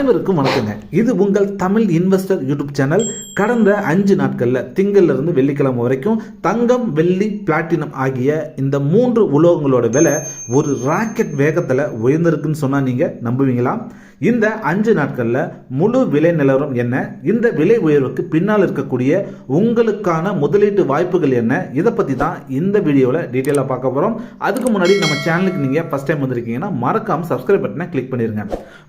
அனைவருக்கும் வணக்கங்க. இது உங்கள் தமிழ் இன்வெஸ்டர் யூடியூப் சேனல். கடந்த அஞ்சு நாட்களில் திங்கள்ல இருந்து வெள்ளிக்கிழமை வரைக்கும் தங்கம் வெள்ளி பிளாட்டினம் ஆகிய இந்த மூன்று உலோகங்களோட விலை ஒரு ராக்கெட் வேகத்தில் உயர்ந்திருக்குன்னு சொன்னால் நீங்கள் நம்புவீங்களா? இந்த அஞ்சு நாட்களில் முழு விலை நிலவரம் என்ன? இந்த விலை உயர்வுக்கு பின்னால் இருக்கக்கூடிய உங்களுக்கான முதலீட்டு வாய்ப்புகள் என்ன? இதை பற்றி தான் இந்த வீடியோவில் டீட்டெயிலாக பார்க்க போகிறோம் அதுக்கு முன்னாடி நம்ம சேனலுக்கு நீங்கள் ஃபஸ்ட் டைம் வந்திருக்கீங்கன்னா மறக்காமல் சப்ஸ்கிரைப் பட்டனை கிளிக் பண்ணிடுங்க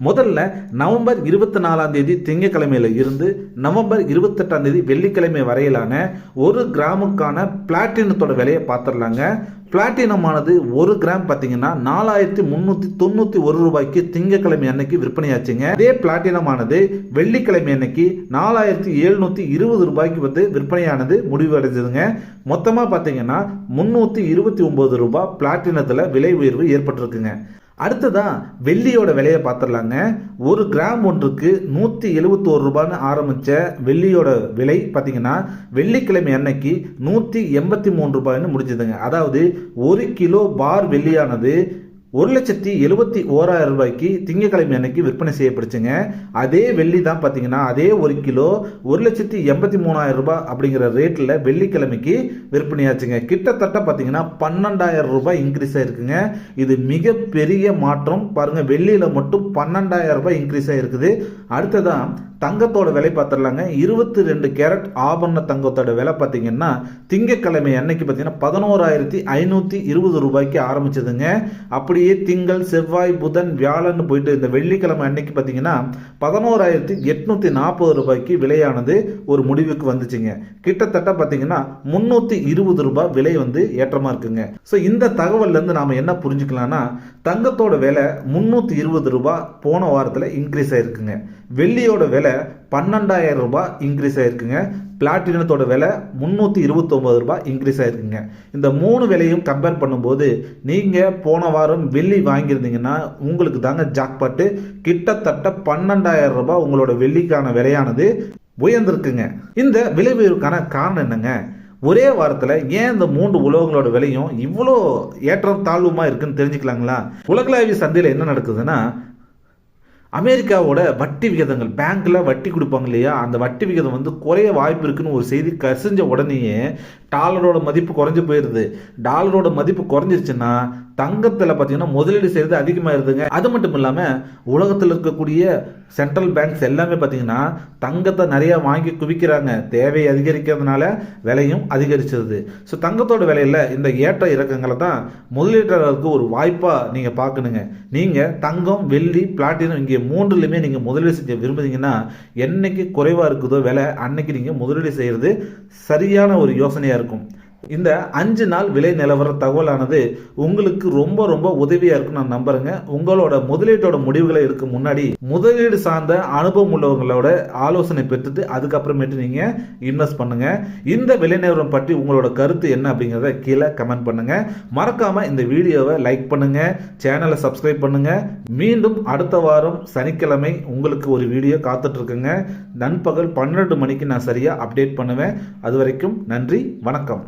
முதல்ல நவம்பர் இருபத்தி நாலாம் தேதி திங்கக்கிழமையில இருந்து நவம்பர் இருபத்தெட்டாம் தேதி வெள்ளிக்கிழமை வரையிலான ஒரு கிராமுக்கான பிளாட்டினத்தோட விலையை பார்த்துடலாங்க. பிளாட்டினமானது ஒரு கிராம் பார்த்தீங்கன்னா நாலாயிரத்தி முந்நூற்றி தொண்ணூற்றி ஒரு ரூபாய்க்கு திங்கக்கிழமை அன்னைக்கு விற்பனையாச்சுங்க. அதே பிளாட்டினமானது வெள்ளிக்கிழமை அன்னைக்கு நாலாயிரத்தி எழுநூற்றி இருபது ரூபாய்க்கு வந்து விற்பனையானது முடிவடைஞ்சதுங்க. மொத்தமாக பார்த்தீங்கன்னா முந்நூற்றி இருபத்தி ஒம்பது ரூபாய் பிளாட்டினத்தில் விலை உயர்வு ஏற்பட்டிருக்குங்க. அடுத்ததான் வெள்ளியோட விலையை பார்த்துடலாங்க. ஒரு கிராம் ஒன்றுக்கு நூற்றி எழுபத்தோரு ரூபான்னு ஆரம்பித்த வெள்ளியோட விலை பார்த்தீங்கன்னா வெள்ளிக்கிழமை அன்னைக்கு நூற்றி எண்பத்தி மூணு ரூபாய்னு முடிஞ்சதுங்க. அதாவது ஒரு கிலோ பார் வெள்ளியானது ஒரு லட்சத்தி எழுபத்தி ஓராயிரம் ரூபாய்க்கு திங்கக்கிழமை அன்னைக்கு விற்பனை செய்யப்படுச்சுங்க. அதே வெள்ளி தான் பார்த்தீங்கன்னா அதே ஒரு கிலோ ஒரு லட்சத்தி எண்பத்தி மூணாயிரம் ரூபாய் அப்படிங்கிற ரேட்டில் வெள்ளிக்கிழமைக்கு விற்பனையாச்சுங்க. கிட்டத்தட்ட பார்த்தீங்கன்னா பன்னெண்டாயிரம் ரூபாய் இன்க்ரீஸ் ஆகிருக்குங்க இது மிகப்பெரிய மாற்றம். பாருங்க வெள்ளியில் மட்டும் பன்னெண்டாயிரம் ரூபாய் இன்க்ரீஸ் ஆகிருக்குது அடுத்ததான் தங்கத்தோட விலை பார்த்துடலாங்க. இருபத்தி ரெண்டு கேரட் ஆபரண தங்கத்தோட விலை பார்த்தீங்கன்னா திங்கக்கிழமை அன்னைக்கு பார்த்தீங்கன்னா பதினோராயிரத்தி ஐநூற்றி இருபது ரூபாய்க்கு ஆரம்பிச்சதுங்க. அப்படியே திங்கள் செவ்வாய் புதன் வியாழன் போயிட்டு இந்த வெள்ளிக்கிழமை அன்னைக்கு பார்த்தீங்கன்னா பதினோராயிரத்தி எட்நூற்றி நாற்பது ரூபாய்க்கு விலையானது ஒரு முடிவுக்கு வந்துச்சுங்க. கிட்டத்தட்ட பார்த்தீங்கன்னா முந்நூற்றி இருபது ரூபாய் விலை வந்து ஏற்றமாக இருக்குங்க. ஸோ இந்த தகவல்லேருந்து நாம் என்ன புரிஞ்சுக்கலாம்னா தங்கத்தோட விலை முந்நூற்றி இருபது ரூபாய் போன வாரத்தில் இன்க்ரீஸ் ஆயிருக்குங்க. வெள்ளியோட விலை பன்னெண்டாயிரம் ரூபாய் இன்க்ரீஸ் ஆயிருக்குங்க. பிளாட்டினத்தோட விலை முந்நூற்றி இருபத்தொம்பது ரூபாய் இன்க்ரீஸ் ஆயிருக்குங்க. இந்த மூணு விலையும் கம்பேர் பண்ணும்போது நீங்கள் போன வாரம் வெள்ளி வாங்கியிருந்தீங்கன்னா உங்களுக்கு தாங்க ஜாக்பாட்டு. கிட்டத்தட்ட பன்னெண்டாயிரம் ரூபாய் உங்களோட வெள்ளிக்கான விலையானது உயர்ந்திருக்குங்க. இந்த விலை உயர்வுக்கான காரணம் என்னங்க? ஒரே வாரத்தில் ஏன் இந்த மூன்று உலகங்களோட விலையும் இவ்வளோ ஏற்றம் தாழ்வுமா இருக்குன்னு தெரிஞ்சுக்கலாங்களா? உலகளாவிய சந்தையில் என்ன நடக்குதுன்னா அமெரிக்காவோட வட்டி விகிதங்கள் பேங்க்கில் வட்டி கொடுப்பாங்க இல்லையா? அந்த வட்டி விகிதம் வந்து குறைய வாய்ப்பு இருக்குன்னு ஒரு செய்தி கசிஞ்ச உடனேயே டாலரோட மதிப்பு குறைஞ்சி போயிடுது டாலரோட மதிப்பு குறைஞ்சிருச்சுன்னா தங்கத்தில் பார்த்தீங்கன்னா முதலீடு செய்கிறது அதிகமாகிருதுங்க அது மட்டும் இல்லாமல் உலகத்தில் இருக்கக்கூடிய சென்ட்ரல் பேங்க்ஸ் எல்லாமே பார்த்தீங்கன்னா தங்கத்தை நிறையா வாங்கி குவிக்கிறாங்க. தேவை அதிகரிக்கிறதுனால விலையும் அதிகரிச்சிருது. ஸோ தங்கத்தோட விலையில் இந்த ஏற்ற இறக்கங்களை தான் முதலீட்டாளருக்கு ஒரு வாய்ப்பாக நீங்கள் பார்க்கணுங்க நீங்கள் தங்கம் வெள்ளி பிளாட்டினம் இங்கே மூன்றுலையுமே நீங்கள் முதலீடு செஞ்ச விரும்புனீங்கன்னா என்னைக்கு குறைவாக இருக்குதோ விலை அன்னைக்கு நீங்கள் முதலீடு செய்கிறது சரியான ஒரு யோசனையாக இருக்கும். இந்த அஞ்சு நாள் விலை நிலவர தகவலானது உங்களுக்கு ரொம்ப ரொம்ப உதவியா இருக்கும் நான் நம்புறேங்க. உங்களோட முதலீட்டோட முடிவுகளை எடுக்க முன்னாடி முதலீடு சார்ந்த அனுபவம் உள்ளவங்களோட ஆலோசனை பெற்றுட்டு அதுக்கப்புறமேட்டு நீங்க இன்வெஸ்ட் பண்ணுங்க. இந்த விலை நிலவரம் பற்றி உங்களோட கருத்து என்ன அப்படிங்கிறத கீழே கமெண்ட் பண்ணுங்க. மறக்காம இந்த வீடியோவை லைக் பண்ணுங்க. சேனலை சப்ஸ்கிரைப் பண்ணுங்க. மீண்டும் அடுத்த வாரம் சனிக்கிழமை உங்களுக்கு ஒரு வீடியோ காத்துட்டு இருக்குங்க நண்பகல் பன்னெண்டு மணிக்கு நான் சரியா அப்டேட் பண்ணுவேன். அது வரைக்கும் நன்றி வணக்கம்.